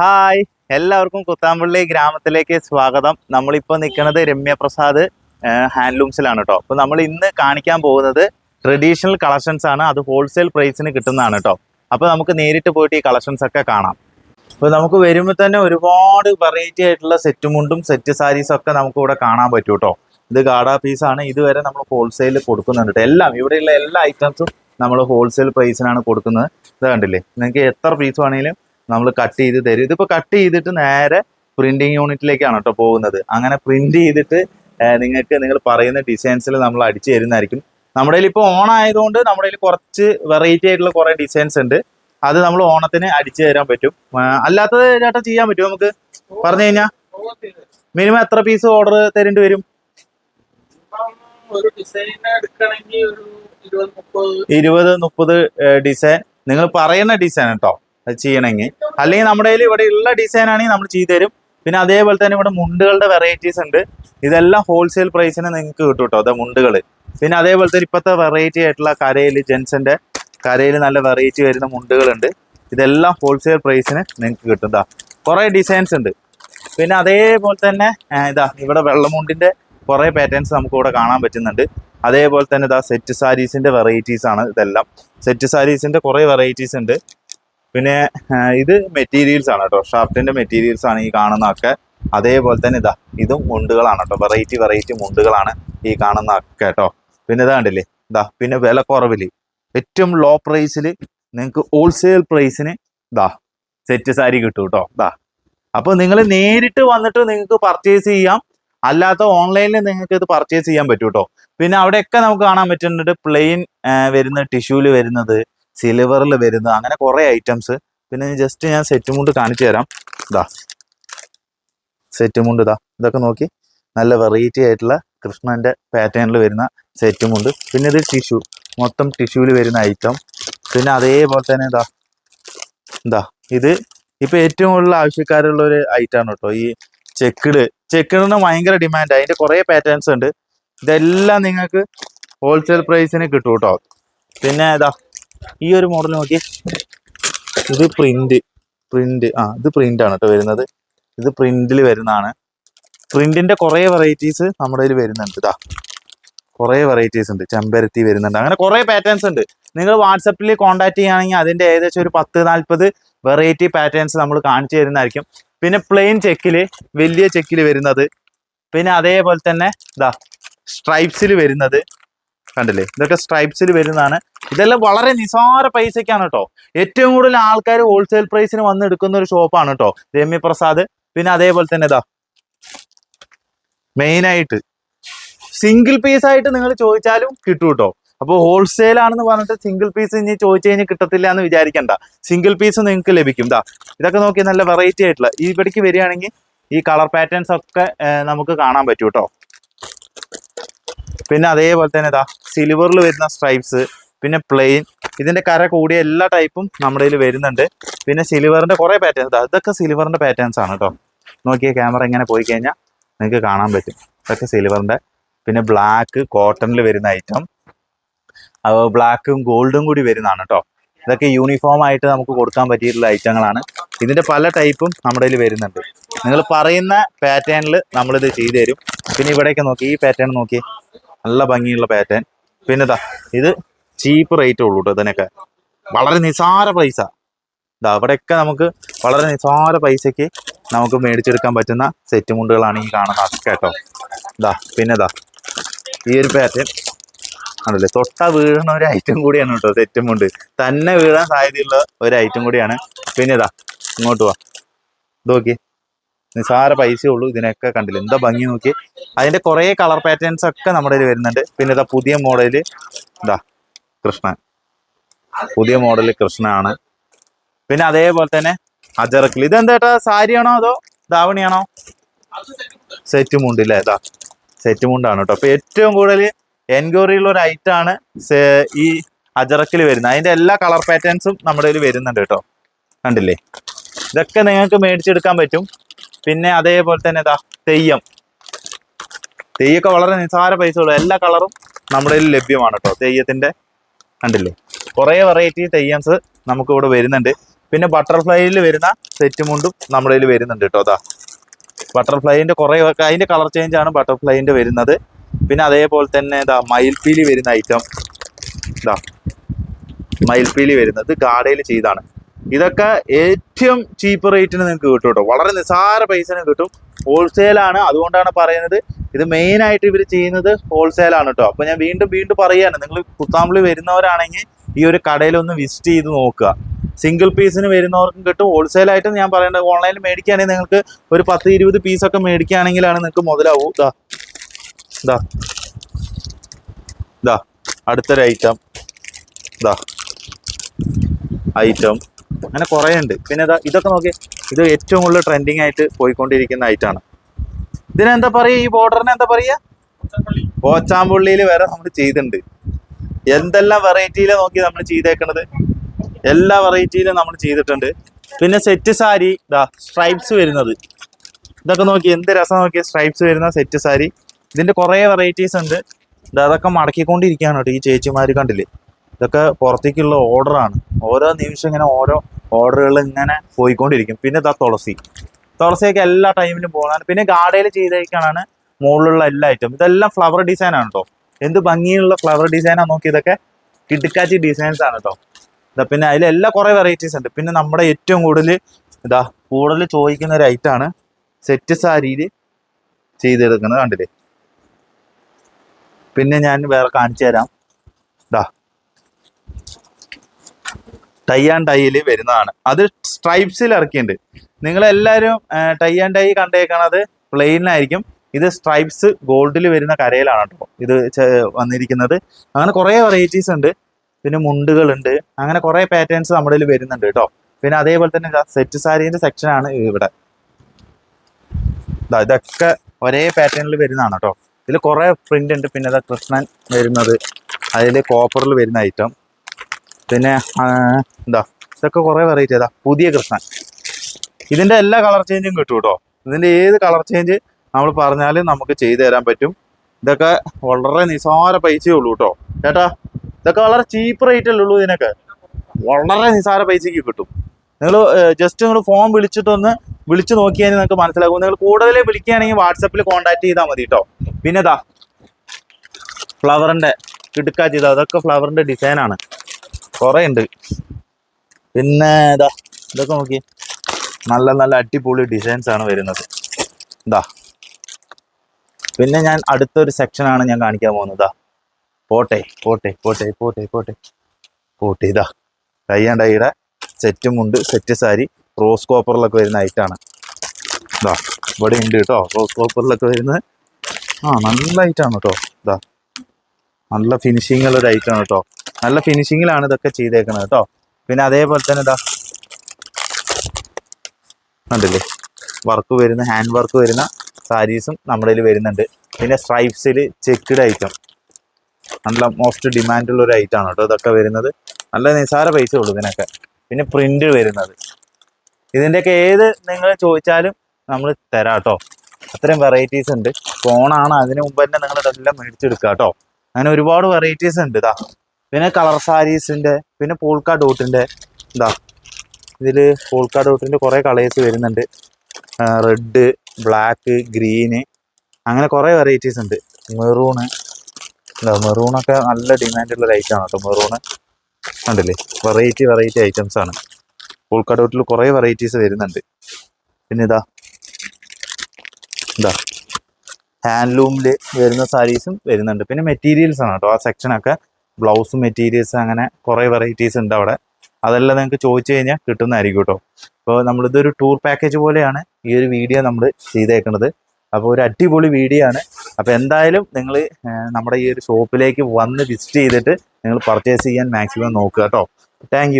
Hi. എല്ലാവർക്കും കുത്താമ്പള്ളി ഗ്രാമത്തിലേക്ക് സ്വാഗതം. നമ്മളിപ്പോൾ നിൽക്കുന്നത് രമ്യ പ്രസാദ് ഹാൻഡ്ലൂംസിലാണ് കേട്ടോ അപ്പോൾ നമ്മൾ ഇന്ന് കാണിക്കാൻ പോകുന്നത് ട്രഡീഷണൽ കളക്ഷൻസ് ആണ്. അത് ഹോൾസെയിൽ പ്രൈസിന് കിട്ടുന്നതാണ് കേട്ടോ അപ്പോൾ നമുക്ക് നേരിട്ട് പോയിട്ട് ഈ കളക്ഷൻസ് ഒക്കെ കാണാം. അപ്പോൾ നമുക്ക് വരുമ്പോൾ തന്നെ ഒരുപാട് വെറൈറ്റി ആയിട്ടുള്ള സെറ്റ് മുണ്ടും സെറ്റ് സാരീസും ഒക്കെ നമുക്ക് ഇവിടെ കാണാൻ പറ്റും കേട്ടോ ഇത് ഗാഡ പീസാണ് ഇതുവരെ നമ്മൾ ഹോൾസെയിൽ കൊടുക്കുന്നുണ്ട് കേട്ടോ എല്ലാം ഇവിടെയുള്ള എല്ലാ ഐറ്റംസും നമ്മൾ ഹോൾസെയിൽ പ്രൈസിനാണ് കൊടുക്കുന്നത്. ഇത് കണ്ടില്ലേ? നിങ്ങൾക്ക് എത്ര പീസ് വേണമെങ്കിലും നമ്മൾ കട്ട് ചെയ്ത് തരും. ഇതിപ്പോൾ കട്ട് ചെയ്തിട്ട് നേരെ പ്രിന്റിങ് യൂണിറ്റിലേക്കാണ് കേട്ടോ പോകുന്നത്. അങ്ങനെ പ്രിന്റ് ചെയ്തിട്ട് നിങ്ങൾക്ക് നിങ്ങൾ പറയുന്ന ഡിസൈൻസിൽ നമ്മൾ അടിച്ചു തരുന്നതായിരിക്കും. നമ്മുടെ കയ്യിൽ ഇപ്പോൾ ഓൺ ആയതുകൊണ്ട് നമ്മുടെ കയ്യിൽ കുറച്ച് വെറൈറ്റി ആയിട്ടുള്ള കുറേ ഡിസൈൻസ് ഉണ്ട്. അത് നമ്മൾ ഓണത്തിന് അടിച്ചു തരാൻ പറ്റും. അല്ലാത്തത് ചേട്ടാ ചെയ്യാൻ പറ്റും നമുക്ക്? പറഞ്ഞു കഴിഞ്ഞാൽ മിനിമം എത്ര പീസ് ഓർഡർ തരേണ്ടി വരും? ഇരുപത് മുപ്പത്. ഡിസൈൻ നിങ്ങൾ പറയുന്ന ഡിസൈൻ കേട്ടോ ചെയ്യണമെങ്കിൽ. അല്ലെങ്കിൽ നമ്മുടെ കയ്യിൽ ഇവിടെ ഉള്ള ഡിസൈൻ ആണെങ്കിൽ നമ്മൾ ചെയ്തു തരും. പിന്നെ അതേപോലെ തന്നെ ഇവിടെ മുണ്ടുകളുടെ വെറൈറ്റീസ് ഉണ്ട്. ഇതെല്ലാം ഹോൾസെയിൽ പ്രൈസിന് നിങ്ങൾക്ക് കിട്ടും കേട്ടോ അതെ മുണ്ടുകൾ പിന്നെ അതേപോലെ തന്നെ ഇപ്പോഴത്തെ വെറൈറ്റി ആയിട്ടുള്ള കരയിൽ ജെൻസിന്റെ കരയിൽ നല്ല വെറൈറ്റി വരുന്ന മുണ്ടുകളുണ്ട്. ഇതെല്ലാം ഹോൾസെയിൽ പ്രൈസിന് നിങ്ങൾക്ക് കിട്ടും ദാ കുറേ ഡിസൈൻസ് ഉണ്ട്. പിന്നെ അതേപോലെ തന്നെ ഇതാ ഇവിടെ വെള്ളമുണ്ടിന്റെ കുറേ പാറ്റേൺസ് നമുക്ക് ഇവിടെ കാണാൻ പറ്റുന്നുണ്ട്. അതേപോലെ തന്നെ ഇതാ സെറ്റ് സാരീസിന്റെ വെറൈറ്റീസ് ആണ് ഇതെല്ലാം. സെറ്റ് സാരീസിന്റെ കുറേ വെറൈറ്റീസ് ഉണ്ട്. പിന്നെ ഇത് മെറ്റീരിയൽസ് ആണ് കേട്ടോ. ഷർട്ടിന്റെ മെറ്റീരിയൽസ് ആണ് ഈ കാണുന്നതൊക്കെ. അതേപോലെ തന്നെ ഇതാ ഇതും മുണ്ടുകളാണ് കേട്ടോ. വെറൈറ്റി വെറൈറ്റി മുണ്ടുകളാണ് ഈ കാണുന്നതൊക്കെ കേട്ടോ. പിന്നെ ഇതാ കണ്ടില്ലേ? ഇതാ പിന്നെ വില കുറവിൽ. ഏറ്റവും ലോ പ്രൈസിൽ നിങ്ങൾക്ക് ഹോൾസെയിൽ പ്രൈസിന് ഇതാ സെറ്റ് സാരി കിട്ടും കേട്ടോ. ഇതാ. അപ്പോൾ നിങ്ങൾ നേരിട്ട് വന്നിട്ട് നിങ്ങൾക്ക് പർച്ചേസ് ചെയ്യാം. അല്ലാത്ത ഓൺലൈനിൽ നിങ്ങൾക്ക് ഇത് പർച്ചേസ് ചെയ്യാൻ പറ്റും കേട്ടോ. പിന്നെ അവിടെയൊക്കെ നമുക്ക് കാണാൻ പറ്റുന്നുണ്ട് പ്ലെയിൻ വരുന്ന ടിഷ്യൂൽ വരുന്നത്. സിൽവറിൽ വരുന്നത് അങ്ങനെ കുറേ ഐറ്റംസ് പിന്നെ ജസ്റ്റ് ഞാൻ സെറ്റ് മുണ്ട് കാണിച്ചു തരാം. ഇതാ സെറ്റ് മുണ്ട് ഇതാ ഇതൊക്കെ നോക്കി. നല്ല വെറൈറ്റി ആയിട്ടുള്ള കൃഷ്ണന്റെ പാറ്റേണിൽ വരുന്ന സെറ്റ് മുണ്ട് പിന്നെ ഇത് ടിഷ്യൂ മൊത്തം ടിഷ്യൂവിൽ വരുന്ന ഐറ്റം പിന്നെ അതേപോലെ തന്നെ ഇതാ ഇതാ ഇത് ഇപ്പൊ ഏറ്റവും കൂടുതൽ ആവശ്യക്കാരുള്ള ഒരു ഐറ്റമാണ് കേട്ടോ. ഈ ചെക്കിട്. ചെക്കിടിന് ഭയങ്കര ഡിമാൻഡ് അതിന്റെ കുറേ പാറ്റേൺസ് ഉണ്ട്. ഇതെല്ലാം നിങ്ങൾക്ക് ഹോൾസെയിൽ പ്രൈസിന് കിട്ടും കേട്ടോ. പിന്നെ ഇതാ ഈ ഒരു മോഡൽ നോക്കിയേ. ഇത് പ്രിന്റ് പ്രിന്റ് ആ ഇത് പ്രിന്റ് ആണ് കേട്ടോ വരുന്നത്. ഇത് പ്രിന്റിൽ വരുന്നതാണ്. പ്രിന്റിന്റെ കുറേ വെറൈറ്റീസ് നമ്മുടെ കയ്യിൽ വരുന്നുണ്ട് ഇതാ കുറേ വെറൈറ്റീസ് ഉണ്ട്. ചെമ്പരത്തി വരുന്നുണ്ട്. അങ്ങനെ കുറേ പാറ്റേൺസ് ഉണ്ട്. നിങ്ങൾ വാട്സപ്പിൽ കോൺടാക്ട് ചെയ്യുകയാണെങ്കിൽ അതിന്റെ ഏകദേശം ഒരു പത്ത് നാൽപ്പത് വെറൈറ്റി പാറ്റേൺസ് നമ്മൾ കാണിച്ചു തരുന്നതായിരിക്കും. പിന്നെ പ്ലെയിൻ ചെക്കിൽ വലിയ ചെക്കിൽ വരുന്നത്. പിന്നെ അതേപോലെ തന്നെ ഇതാ സ്ട്രൈപ്സിൽ വരുന്നത്. കണ്ടില്ലേ? ഇതൊക്കെ സ്ട്രൈപ്സിൽ വരുന്നതാണ്. ഇതെല്ലാം വളരെ നിസാര പൈസയ്ക്കാണ് കേട്ടോ ഏറ്റവും കൂടുതൽ ആൾക്കാർ ഹോൾസെയിൽ പ്രൈസിന് വന്ന് എടുക്കുന്ന ഒരു ഷോപ്പാണ് കേട്ടോ രമ്യ പ്രസാദ്. പിന്നെ അതേപോലെ തന്നെ ഇതാ. മെയിനായിട്ട് സിംഗിൾ പീസ് ആയിട്ട് നിങ്ങൾ ചോദിച്ചാലും കിട്ടും കേട്ടോ അപ്പോൾ ഹോൾസെയിൽ ആണെന്ന് പറഞ്ഞിട്ട് സിംഗിൾ പീസ് ഇനി ചോദിച്ചു കഴിഞ്ഞാൽ കിട്ടത്തില്ല എന്ന് വിചാരിക്കണ്ട. സിംഗിൾ പീസ് നിങ്ങൾക്ക് ലഭിക്കും. ദാ ഇതൊക്കെ നോക്കി നല്ല വെറൈറ്റി ആയിട്ടുള്ള. ഈ ഇവിടേക്ക് വരികയാണെങ്കിൽ ഈ കളർ പാറ്റേൺസ് ഒക്കെ നമുക്ക് കാണാൻ പറ്റും കേട്ടോ പിന്നെ അതേപോലെ തന്നെ ഇതാ സിൽവറിൽ വരുന്ന സ്ട്രൈപ്സ് പിന്നെ പ്ലെയിൻ ഇതിന്റെ കര കൂടിയ എല്ലാ ടൈപ്പും നമ്മുടെ കയ്യിൽ വരുന്നുണ്ട്. പിന്നെ സിൽവറിന്റെ കുറേ പാറ്റേൺസ് ഇതൊക്കെ സിൽവറിന്റെ പാറ്റേൺസ് ആണ് കേട്ടോ നോക്കിയ ക്യാമറ ഇങ്ങനെ പോയി കഴിഞ്ഞാൽ നിങ്ങൾക്ക് കാണാൻ പറ്റും. ഇതൊക്കെ സിൽവറിന്റെ പിന്നെ ബ്ലാക്ക് കോട്ടണിൽ വരുന്ന ഐറ്റം ബ്ലാക്കും ഗോൾഡും കൂടി വരുന്നതാണ് കേട്ടോ ഇതൊക്കെ യൂണിഫോം ആയിട്ട് നമുക്ക് കൊടുക്കാൻ പറ്റിയിട്ടുള്ള ഐറ്റങ്ങളാണ്. ഇതിന്റെ പല ടൈപ്പും നമ്മുടെ കയ്യിൽ വരുന്നുണ്ട്. നിങ്ങൾ പറയുന്ന പാറ്റേണിൽ നമ്മളിത് ചെയ്തു തരും. പിന്നെ ഇവിടേക്ക് നോക്കി ഈ പാറ്റേൺ നോക്കി. നല്ല ഭംഗിയുള്ള പാറ്റേൺ പിന്നെ ഇതാ ഇത് ചീപ്പ് റേറ്റ് ഉള്ളൂ കേട്ടോ ഇതിനൊക്കെ. വളരെ നിസാര പൈസ ഇതാ അവിടെയൊക്കെ നമുക്ക് വളരെ നിസാര പൈസയ്ക്ക് നമുക്ക് മേടിച്ചെടുക്കാൻ പറ്റുന്ന സെറ്റ് മുണ്ടുകളാണ് ഈ കാണുന്ന അതൊക്കെ കേട്ടോ ഇതാ പിന്നെ ഇതാ ഈ ഒരു പാറ്റേൺ ആണല്ലേ തൊട്ട വീഴുന്ന ഒരു ഐറ്റം കൂടിയാണ് കേട്ടോ സെറ്റ് മുണ്ട്. തന്നെ വീഴാൻ സാധ്യതയുള്ള ഒരു ഐറ്റം കൂടിയാണ്. പിന്നെ ഇതാ ഇങ്ങോട്ട് വാ. നോക്കി നിസാര പൈസയേ ഉള്ളൂ. ഇതിനൊക്കെ കണ്ടില്ല? എന്താ ഭംഗി നോക്കി അതിന്റെ കുറേ കളർ പാറ്റേൺസ് ഒക്കെ നമ്മുടെ കയ്യിൽ വരുന്നുണ്ട്. പിന്നെ ഇതാ പുതിയ മോഡൽ ഇതാ കൃഷ്ണൻ. പുതിയ മോഡൽ കൃഷ്ണനാണ്. പിന്നെ അതേപോലെ തന്നെ അജറക്കിൽ. ഇതെന്താ സാരിയാണോ അതോ ദാവണിയാണോ സെറ്റ് മുണ്ട് ഇല്ലേ ഇതാ. സെറ്റ് മുണ്ടാണ് കേട്ടോ. അപ്പൊ ഏറ്റവും കൂടുതൽ എൻക്വയറിയുള്ള ഒരു ഐറ്റം ആണ് ഈ അജറക്കിൽ വരുന്നത്. അതിന്റെ എല്ലാ കളർ പാറ്റേൺസും നമ്മുടെ കയ്യിൽ വരുന്നുണ്ട് കേട്ടോ. കണ്ടില്ലേ? ഇതൊക്കെ നിങ്ങൾക്ക് മേടിച്ചെടുക്കാൻ പറ്റും. പിന്നെ അതേപോലെ തന്നെ ഇതാ തെയ്യം. തെയ്യൊക്കെ വളരെ നിസ്സാര പൈസ ഉള്ളു എല്ലാ കളറും നമ്മുടെ ലഭ്യമാണ് കേട്ടോ തെയ്യത്തിന്റെ കണ്ടില്ലേ? കുറേ വെറൈറ്റി തെയ്യംസ് നമുക്ക് ഇവിടെ വരുന്നുണ്ട്. പിന്നെ ബട്ടർഫ്ലൈയിൽ വരുന്ന സെറ്റ് മുണ്ടും നമ്മുടെ കയ്യിൽ വരുന്നുണ്ട് കേട്ടോ അതാ ബട്ടർഫ്ലൈന്റെ കുറേ അതിന്റെ കളർ ചേഞ്ച് ആണ് ബട്ടർഫ്ലൈന്റെ വരുന്നത്. പിന്നെ അതേപോലെ തന്നെ ഇതാ മയിൽപ്പീലി വരുന്ന ഐറ്റം ഇതാ മയിൽപ്പീലി വരുന്നത് ഗാഡയിൽ ചെയ്താണ്. ഇതൊക്കെ ഏറ്റവും ചീപ്പ് റേറ്റിന് നിങ്ങൾക്ക് കിട്ടും കേട്ടോ. വളരെ നിസ്സാര പൈസന് കിട്ടും. ഹോൾസെയിലാണ് അതുകൊണ്ടാണ് പറയുന്നത്. ഇത് മെയിൻ ആയിട്ട് ഇവർ ചെയ്യുന്നത് ഹോൾസെയിലാണ് കേട്ടോ. അപ്പൊ ഞാൻ വീണ്ടും വീണ്ടും പറയുകയാണ്. നിങ്ങൾ കുത്താമ്പിളി വരുന്നവരാണെങ്കിൽ ഈ ഒരു കടയിൽ ഒന്ന് വിസിറ്റ് ചെയ്ത് നോക്കുക. സിംഗിൾ പീസിന് വരുന്നവർക്കും കിട്ടും. ഹോൾസെയിലായിട്ട് ഞാൻ പറയുന്നത് ഓൺലൈനിൽ മേടിക്കുകയാണെങ്കിൽ നിങ്ങൾക്ക് ഒരു പത്ത് ഇരുപത് പീസൊക്കെ മേടിക്കുകയാണെങ്കിലാണ് നിങ്ങൾക്ക് മുതലാവൂ. ഇതാ ഇതാ ഇതാ അടുത്തൊരു ഐറ്റം ഇതാ ഐറ്റം അങ്ങനെ കുറേ ഉണ്ട് പിന്നെ ഇതാ ഇതൊക്കെ നോക്കി ഇത് ഏറ്റവും കൂടുതൽ ട്രെൻഡിങ് ആയിട്ട് പോയിക്കൊണ്ടിരിക്കുന്ന ഐറ്റാണ് ഇതിനെന്താ പറയുക? ഈ ബോർഡറിന് എന്താ പറയുക? പോച്ചാമ്പുള്ളിയിൽ വരെ നമ്മൾ ചെയ്തിട്ടുണ്ട്. എന്തെല്ലാം വെറൈറ്റിയിലാണ് നോക്കി നമ്മൾ ചെയ്തേക്കണത്? എല്ലാ വെറൈറ്റിയിലും നമ്മൾ ചെയ്തിട്ടുണ്ട്. പിന്നെ സെറ്റ് സാരി ഇതാ സ്ട്രൈപ്സ് വരുന്നത്. ഇതൊക്കെ നോക്കി എന്ത് രസം നോക്കിയ സ്ട്രൈപ്സ് വരുന്ന സെറ്റ് സാരി. ഇതിന്റെ കുറേ വെറൈറ്റീസ് ഉണ്ട്. ഇതൊക്കെ അതൊക്കെ മടക്കിക്കൊണ്ടിരിക്കുകയാണ് കേട്ടോ ഈ ചേച്ചിമാർ കണ്ടില്ലേ? ഇതൊക്കെ പുറത്തേക്കുള്ള ഓർഡറാണ്. ഓരോ നിമിഷം ഇങ്ങനെ ഓരോ ഓർഡറുകൾ ഇങ്ങനെ പോയിക്കൊണ്ടിരിക്കും. പിന്നെ ഇതാ തുളസി. തുളസിയൊക്കെ എല്ലാ ടൈമിലും പോകുന്നതാണ്. പിന്നെ ഗാർഡയിൽ ചെയ്തേക്കാണ് മുകളിലുള്ള എല്ലാ ഐറ്റം ഇതെല്ലാം ഫ്ലവർ ഡിസൈൻ ആണ് കേട്ടോ എന്ത് ഭംഗിയുള്ള ഫ്ലവർ ഡിസൈനാണ് നോക്കി. ഇതൊക്കെ കിടുക്കാച്ചി ഡിസൈൻസ് ആണ് കേട്ടോ ഇതാ പിന്നെ അതിലെല്ലാം കുറേ വെറൈറ്റീസ് ഉണ്ട്. പിന്നെ നമ്മുടെ ഏറ്റവും കൂടുതൽ ഇതാ കൂടുതൽ ചോദിക്കുന്ന ഒരു ഐറ്റാണ് സെറ്റ് സാരിയിൽ ചെയ്തെടുക്കുന്നത് കണ്ടില്ലേ? പിന്നെ ഞാൻ വേറെ കാണിച്ചു തരാം. ഇതാ ടൈ ആൻഡ് ടൈയിൽ വരുന്നതാണ്. അത് സ്ട്രൈപ്സിൽ ഇറക്കിയിട്ടുണ്ട്. നിങ്ങളെല്ലാവരും ടൈ ആൻഡ് ടൈ കണ്ടേക്കണത് പ്ലെയിനിലായിരിക്കും ഇത് സ്ട്രൈപ്സ് ഗോൾഡിൽ വരുന്ന കരയിലാണ് കേട്ടോ ഇത് വന്നിരിക്കുന്നത്. അങ്ങനെ കുറേ വെറൈറ്റീസ് ഉണ്ട്. പിന്നെ മുണ്ടുകളുണ്ട്. അങ്ങനെ കുറേ പാറ്റേൺസ് നമ്മുടെ വരുന്നുണ്ട് കേട്ടോ. പിന്നെ അതേപോലെ തന്നെ സെറ്റ് സാരീന്റെ സെക്ഷനാണ് ഇവിടെ. ഇതൊക്കെ ഒരേ പാറ്റേണിൽ വരുന്നതാണ് കേട്ടോ. ഇതിൽ കുറേ പ്രിന്റ് ഉണ്ട്. പിന്നെ ഇതാ കൃഷ്ണൻ വരുന്നത്. അതിൽ കോപ്പറിൽ വരുന്ന ഐറ്റം പിന്നെ എന്താ ഇതൊക്കെ കുറേ വെറൈറ്റി അതാ പുതിയ കൃഷ്ണൻ. ഇതിന്റെ എല്ലാ കളർ ചേഞ്ചും കിട്ടും കേട്ടോ ഇതിന്റെ ഏത് കളർ ചേഞ്ച് നമ്മൾ പറഞ്ഞാൽ നമുക്ക് ചെയ്തു തരാൻ പറ്റും. ഇതൊക്കെ വളരെ നിസാര പൈസയേ ഉള്ളൂ കേട്ടോ? ചേട്ടാ ഇതൊക്കെ വളരെ ചീപ്പ് റേറ്റ് അല്ലേ ഉള്ളൂ ഇതിനൊക്കെ. വളരെ നിസാര പൈസക്ക് കിട്ടും. നിങ്ങൾ ജസ്റ്റ് നിങ്ങൾ ഫോൺ വിളിച്ചിട്ടൊന്ന് വിളിച്ചു നോക്കിയാൽ നിങ്ങൾക്ക് മനസ്സിലാകും. നിങ്ങൾ കൂടുതൽ വിളിക്കുകയാണെങ്കിൽ വാട്സപ്പിൽ കോൺടാക്ട് ചെയ്താൽ മതി കേട്ടോ പിന്നെ ഇതാ ഫ്ലവറിന്റെ കിടുക്കാച്ചി ഇതാ അതൊക്കെ ഫ്ലവറിന്റെ ഡിസൈനാണ് കുറേ ഉണ്ട് പിന്നെ ഇതാ ഇതൊക്കെ നോക്കി. നല്ല നല്ല അടിപൊളി ഡിസൈൻസ് ആണ് വരുന്നത്. ഇതാ പിന്നെ ഞാൻ അടുത്തൊരു സെക്ഷനാണ് ഞാൻ കാണിക്കാൻ പോകുന്നത്. പോട്ടെ പോട്ടെ പോട്ടെ പോട്ടെ പോട്ടെ. പോട്ടെ ഇതാ കയ്യാണ്ടയുടെ സെറ്റും ഉണ്ട്. സെറ്റ് സാരി റോസ് കോപ്പറിലൊക്കെ വരുന്ന ഐറ്റാണ് ഇതാ ഇവിടെ ഉണ്ട് കേട്ടോ റോസ് കോപ്പറിലൊക്കെ വരുന്ന ആ നല്ല ഐറ്റാണ് കേട്ടോ ഇതാ നല്ല ഫിനിഷിങ്ങുള്ള ഒരു ഐറ്റാണ് കേട്ടോ നല്ല ഫിനിഷിങ്ങിലാണ് ഇതൊക്കെ ചെയ്തേക്കുന്നത് കേട്ടോ പിന്നെ അതേപോലെ തന്നെ ഇതാ ഉണ്ടല്ലേ വർക്ക് വരുന്ന ഹാൻഡ് വർക്ക് വരുന്ന സാരീസും നമ്മുടെ കയ്യിൽ വരുന്നുണ്ട്. പിന്നെ സ്ട്രൈപ്സിൽ ചെക്ക്ഡ് ഐറ്റം നല്ല മോസ്റ്റ് ഡിമാൻഡുള്ള ഒരു ആണ് കേട്ടോ ഇതൊക്കെ വരുന്നത്. നല്ല നിസാര പൈസ ഉള്ളൂ ഇതിനൊക്കെ. പിന്നെ പ്രിന്റ് വരുന്നത്. ഇതിന്റെയൊക്കെ ഏത് നിങ്ങൾ ചോദിച്ചാലും നമ്മൾ തരാം കേട്ടോ അത്രയും വെറൈറ്റീസ് ഉണ്ട്. ഫോണാണ് അതിന് മുമ്പ് തന്നെ നിങ്ങൾ ഇതെല്ലാം മേടിച്ചെടുക്കുക കേട്ടോ അങ്ങനെ ഒരുപാട് വെറൈറ്റീസ് ഉണ്ട് ഇതാ. പിന്നെ കളർ സാരീസിന്റെ പിന്നെ പോൾക്ക ഡോട്ടിന്റെ എന്താ ഇതിൽ പോൾക്ക ഡോട്ടിന്റെ കുറേ കളേഴ്സ് വരുന്നുണ്ട്. റെഡ് ബ്ലാക്ക് ഗ്രീന് അങ്ങനെ കുറേ വെറൈറ്റീസ് ഉണ്ട് മെറൂണ് എന്താ മെറൂണൊക്കെ നല്ല ഡിമാൻഡുള്ള ഒരു ഐറ്റം ആണ് കേട്ടോ മെറൂണ് കണ്ടില്ലേ? വെറൈറ്റി വെറൈറ്റി ഐറ്റംസ് ആണ്. പോൾക്ക ഡോട്ടിൽ കുറേ വെറൈറ്റീസ് വരുന്നുണ്ട്. പിന്നെ ഇതാ ഇതാ ഹാൻഡ്ലൂമിൽ വരുന്ന സാരീസും വരുന്നുണ്ട്. പിന്നെ മെറ്റീരിയൽസ് ആണ് കേട്ടോ ആ സെക്ഷനൊക്കെ ബ്ലൗസ് മെറ്റീരിയൽസ് അങ്ങനെ കുറേ വെറൈറ്റീസ് ഉണ്ട് അവിടെ. അതെല്ലാം നിങ്ങൾക്ക് ചോദിച്ചു കഴിഞ്ഞാൽ കിട്ടുന്നതായിരിക്കും കേട്ടോ. അപ്പോൾ നമ്മളിതൊരു ടൂർ പാക്കേജ് പോലെയാണ് ഈ ഒരു വീഡിയോ നമ്മൾ ചെയ്തേക്കുന്നത് അപ്പോൾ ഒരു അടിപൊളി വീഡിയോ ആണ്. അപ്പോൾ എന്തായാലും നിങ്ങൾ നമ്മുടെ ഈ ഒരു ഷോപ്പിലേക്ക് വന്ന് വിസിറ്റ് ചെയ്തിട്ട് നിങ്ങൾ പർച്ചേസ് ചെയ്യാൻ മാക്സിമം നോക്കുക കേട്ടോ. താങ്ക്